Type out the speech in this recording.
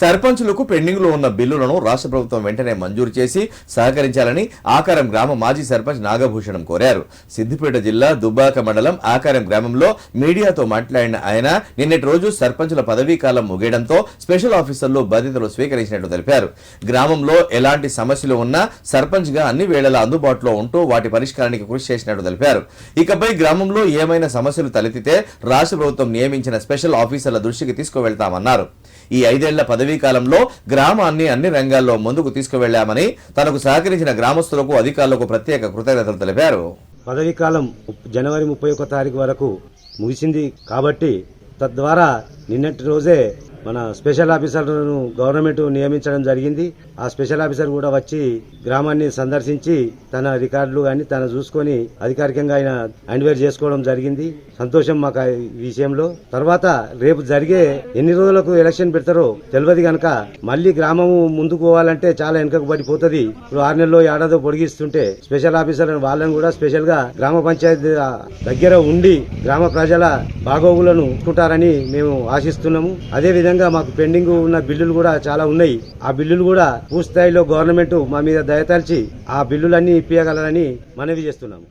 సర్పంచులకు పెండింగ్లో ఉన్న బిల్లులను రాష్ట్ర ప్రభుత్వం వెంటనే మంజూరు చేసి సహకరించాలని ఆకారం గ్రామ మాజీ సర్పంచ్ నాగభూషణం కోరారు. సిద్దిపేట జిల్లా దుబ్బాక మండలం ఆకారం గ్రామంలో మీడియాతో మాట్లాడిన ఆయన నిన్నటి రోజు సర్పంచుల పదవీ కాలం ముగియడంతో స్పెషల్ ఆఫీసర్లు బాధ్యతలు స్వీకరించినట్టు తెలిపారు. గ్రామంలో ఎలాంటి సమస్యలు ఉన్నా సర్పంచ్గా అన్ని వేళలా అందుబాటులో ఉంటూ వాటి పరిష్కారానికి కృషి చేసినట్టు తెలిపారు. ఇకపై గ్రామంలో ఏమైనా సమస్యలు తలెత్తితే రాష్ట్ర ప్రభుత్వం నియమించిన స్పెషల్ ఆఫీసర్ల దృష్టికి తీసుకువెళ్తామన్నారు. ఈ ఐదేళ్ళ పదవి కాలంలో గ్రామాన్ని అన్ని రంగాల్లో ముందుకు తీసుకువెళ్ళామని తనకు సహకరించిన గ్రామస్తులకు అధికారులకు ప్రత్యేక కృతజ్ఞతలు తెలిపారు. పదవీ కాలం జనవరి ముప్పై ఒక్క తారీఖు వరకు ముగిసింది కాబట్టి తద్వారా నిన్నటి రోజే మన స్పెషల్ ఆఫీసర్లను గవర్నమెంట్ నియమించడం జరిగింది. ఆ స్పెషల్ ఆఫీసర్ కూడా వచ్చి గ్రామాన్ని సందర్శించి తన రికార్డులు కానీ తన చూసుకొని అధికారికంగా ఆయన హ్యాండ్వేర్ చేసుకోవడం జరిగింది. సంతోషం మాకు ఈ విషయంలో. తర్వాత రేపు జరిగే ఎన్ని రోజులకు ఎలక్షన్ పెడతారో తెలియదు గనక మళ్ళీ గ్రామము ముందుకు పోవాలంటే చాలా వెనుకకు పడిపోతుంది. ఇప్పుడు ఆరు నెలలో ఏడాదో పొడిగిస్తుంటే స్పెషల్ ఆఫీసర్ వాళ్ళని కూడా స్పెషల్గా గ్రామ పంచాయతీ దగ్గర ఉండి గ్రామ ప్రజల బాగోగులను ఉంటారని మేము ఆశిస్తున్నాము. అదే విధంగా మాకు పెండింగ్ ఉన్న బిల్లులు కూడా చాలా ఉన్నాయి. ఆ బిల్లులు కూడా పూర్తి స్థాయిలో గవర్నమెంట్ మా మీద దయతలిచి ఆ బిల్లులన్నీ ఇప్పించగలరని మనవి చేస్తున్నాము.